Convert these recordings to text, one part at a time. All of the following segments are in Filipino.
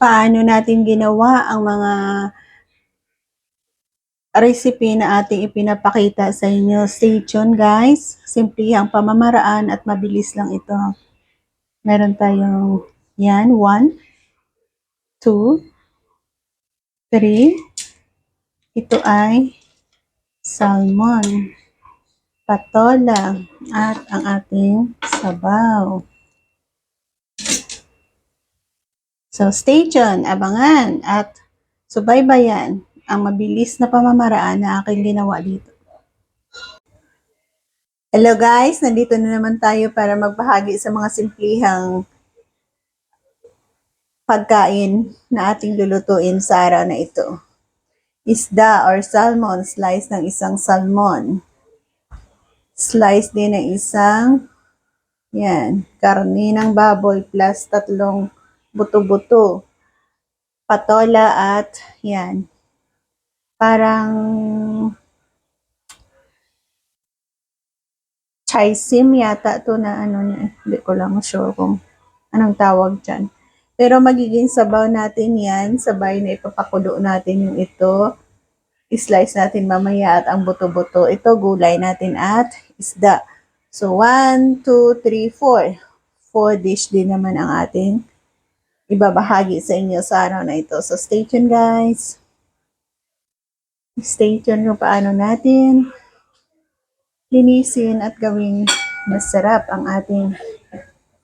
paano natin ginawa ang mga recipe na ating ipinapakita sa inyo. Stay tuned guys. Simple ang pamamaraan at mabilis lang ito. Meron tayong yan, 1, 2, 3. Ito ay salmon, patola, at ang ating sabaw. So stay tuned, abangan at subaybayan ang mabilis na pamamaraan na aking ginawa dito. Hello guys, nandito na naman tayo para magbahagi sa mga simplihang pagkain na ating lulutuin sa araw na ito. Isda or salmon, slice ng isang salmon. Slice din ng isang, yan, karni ng baboy plus tatlong buto-buto. Patola at, yan, parang chaisim yata to na ano niya. Hindi ko lang sure kung anong tawag dyan. Pero magiging sabaw natin yan, sabay na ipapakulo natin yung ito. I-slice natin mamaya at ang buto-buto. Ito gulay natin at isda. So, 1, 2, 3, 4. 4 dish din naman ang ating ibabahagi sa inyo sa araw na ito. So, stay tuned guys. Stay tuned kung paano natin linisin at gawing masarap ang ating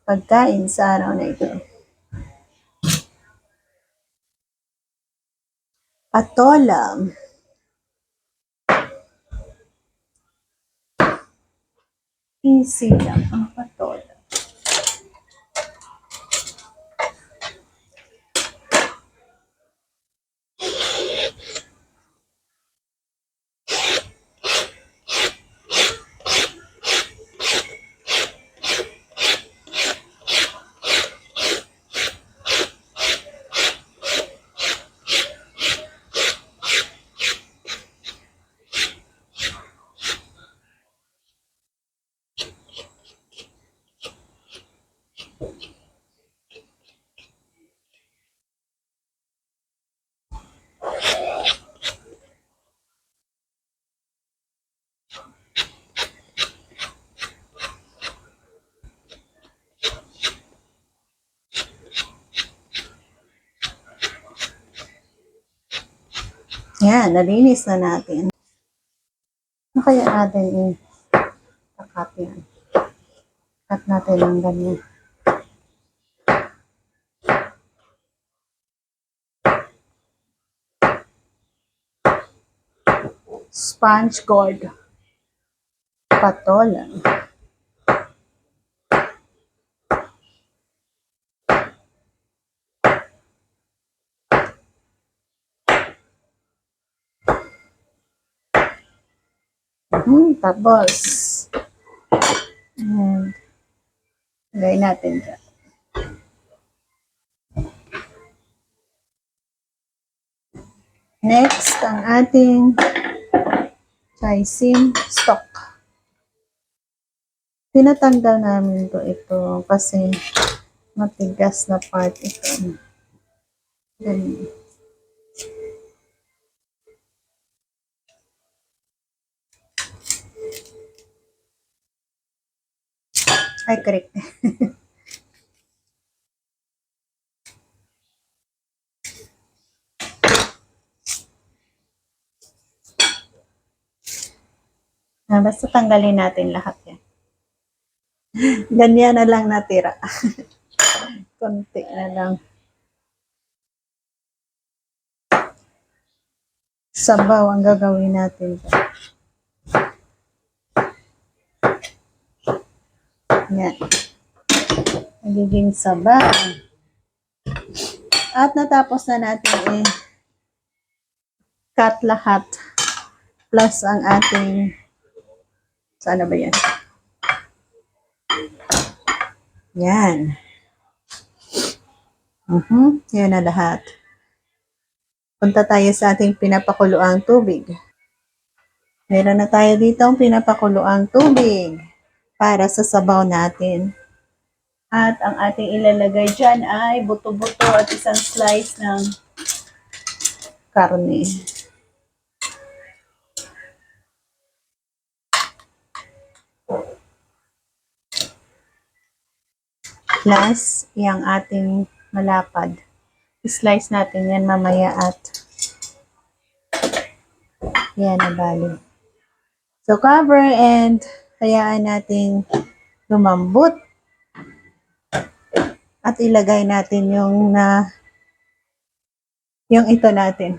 pagkain sa araw na ito. Patola. Easy lang Yan, nalinis na natin. Ano kaya natin i-cut yan? Cut natin ng ganyan. Sponge gourd. Patola. Hmm, tapos, and, lagay natin dyan. Next, ang ating chaisim stock. Tinatanggal namin to ito kasi matigas na part ito. Ganyan. Ay, correct. Ah, basta tanggalin natin lahat yan. Ganyan na lang natira. Konti na lang. Sabaw ang gagawin natin. dyan. Yan. Magiging sabaw. At natapos na natin eh cut lahat plus ang ating sana ba yan? Yan. Mhm, yan na lahat. Punta tayo sa ating pinapakuluang tubig. Meron na tayo dito ang pinapakuluang tubig para sa sabaw natin. At ang ating ilalagay dyan ay buto-buto at isang slice ng karne. Plus, yung ating malapad. I-slice natin yan mamaya at yan na bali. So, cover and hayaan natin lumambot. At ilagay natin yung na yung ito natin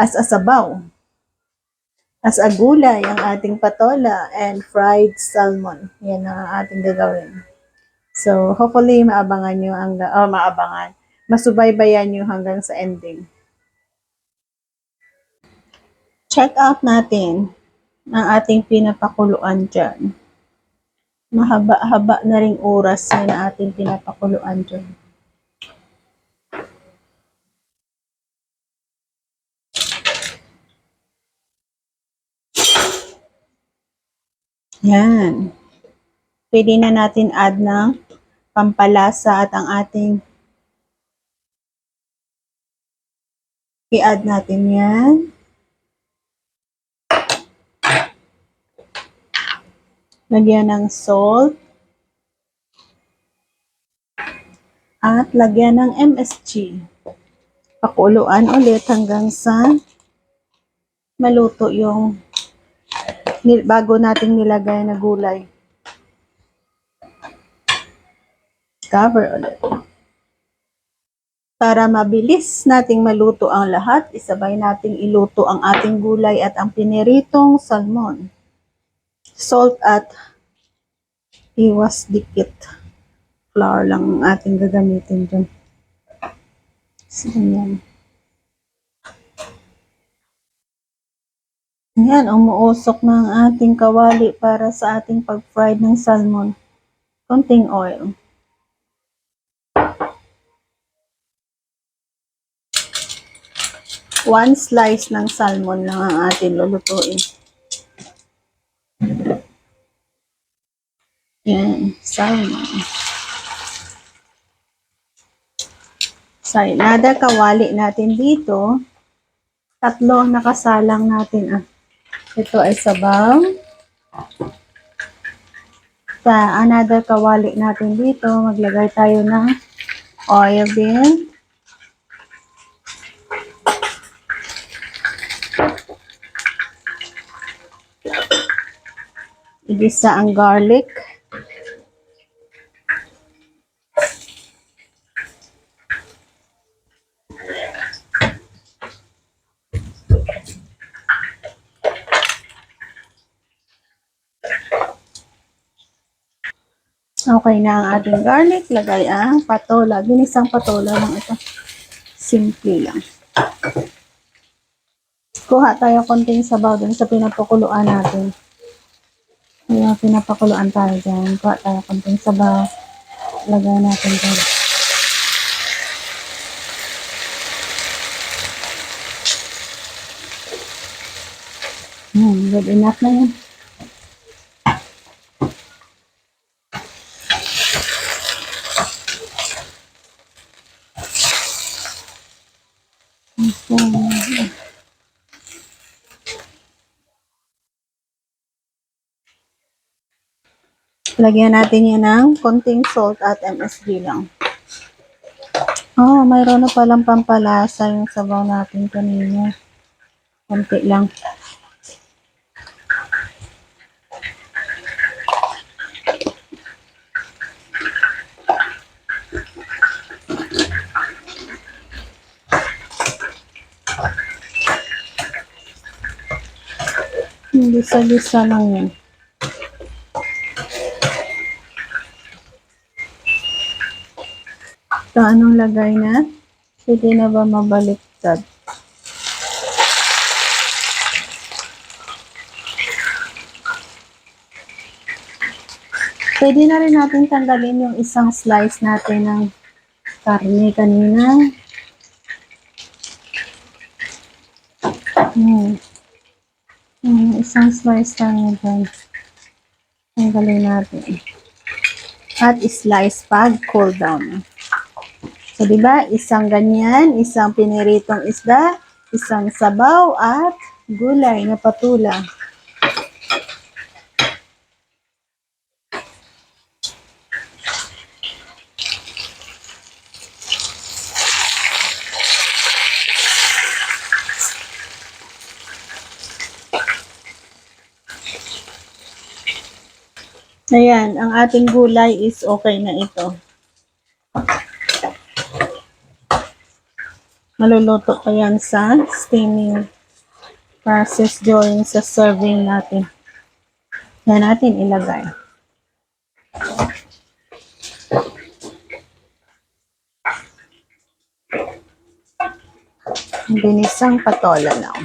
as a sabaw. As a gulay, ang ating patola and fried salmon. Yan ang ating gagawin. So, hopefully, maabangan nyo ang, oh, maabangan. Masubaybayan nyo hanggang sa ending. Check out natin ang ating pinapakuluan dyan. Mahaba-haba na ring oras yan na ating pinapakuluan dyan. Yan. Pwede na natin add ng pampalasa at ang ating i-add natin yan. Lagyan ng salt. At lagyan ng MSG. Pakuluan ulit hanggang sa maluto yung bago nating nilagay na gulay. Cover ulit. Para mabilis nating maluto ang lahat, isabay nating iluto ang ating gulay at ang piniritong salmon. Salt at iwas dikit. Flour lang ang ating gagamitin dyan. So, yan. Yan, umuusok na ang ating kawali para sa ating pag-fried ng salmon. Konting oil. One slice ng salmon lang ang ating lulutuin. Yan, salmon. Sorry, nada kawali natin dito. Tatlo nakasalang natin. Ah. Ito ay sabaw. Sa another kawali natin dito, maglagay tayo ng oil din. Igisa ang garlic. Okay na ang ating garlic. Lagay ang patola. Ginisang patola lang ito. Simple lang. Kuha tayo konting sabaw dun sa pinapakuluan natin. Kaya pinapakuluan tayo dyan. Kuha tayo konting sabaw. Lagay natin dyan. Hmm, good enough na yun. Okay. Lagyan natin yan ng konting salt at MSG lang. Oh, mayroon na palang pampalasa yung sabaw natin kanina. Konti lang. Gisa-gisa lang yan. Ito, anong lagay na? Pwede na ba mabaliktad? Pwede na rin natin tanggalin yung isang slice natin ng karne kanina. Hmm. Hmm, isang slice lang dyan. Tanggalin natin. at slice pag cool down. So, di ba? Isang ganyan, isang piniritong isda, isang sabaw, at gulay na patula. Ayan, ang ating gulay is okay na ito. Maluluto pa yan sa steaming process during sa serving natin. Yan natin ilagay. Binisang patola lang.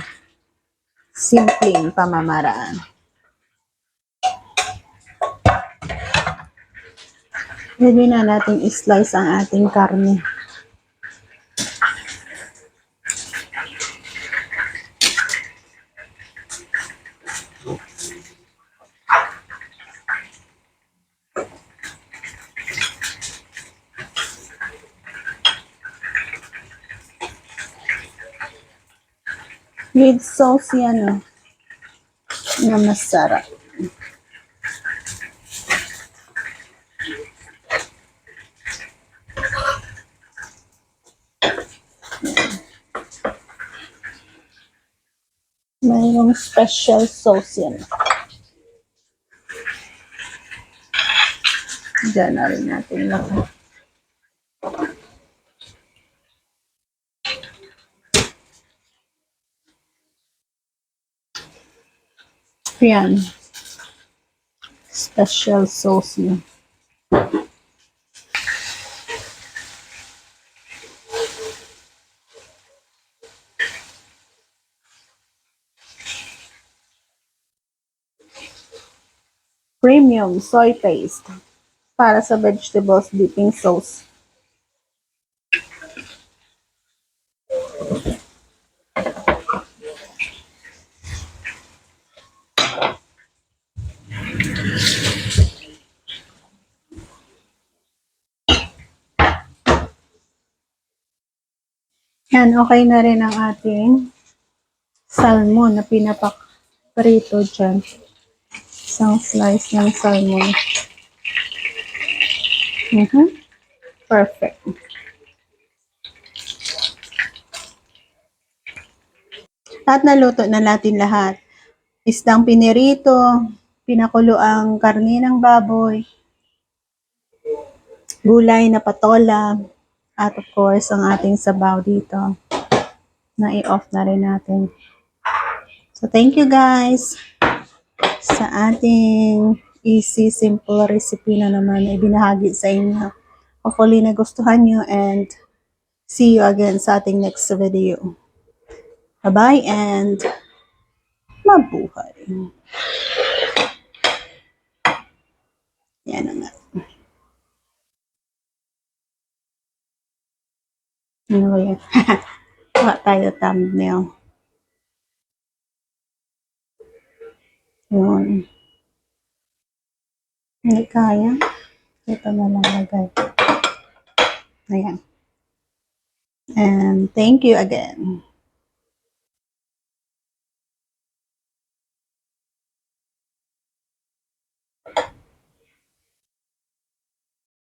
Simpleng pamamaraan. Pwede na natin i-slice ang ating karne. Sauce yan oh. Na masarap. Mayroong special sauce yan. Diyan na rin natin lagay. Yan. Special sauce. Premium soy paste para sa vegetables dipping sauce. Yan, okay na rin ang ating salmon na pinapak-prito dyan. Isang slice ng salmon. Mhm. Perfect. At naluto na natin lahat. Isdang pinirito, pinakulo ang karne ng baboy, gulay na patola, at of course, ang ating sabaw dito na i-off na rin natin. So, thank you guys sa ating easy, simple recipe na naman na ibinahagi sa inyo. Hopefully, nagustuhan nyo and see you again sa ating next video. Bye-bye and mabuhay. Yan na nga. Ano ba yan? Wala tayo thumbnail. Yun. Hindi kaya. Ito na lang lagay. Ayan. And thank you again.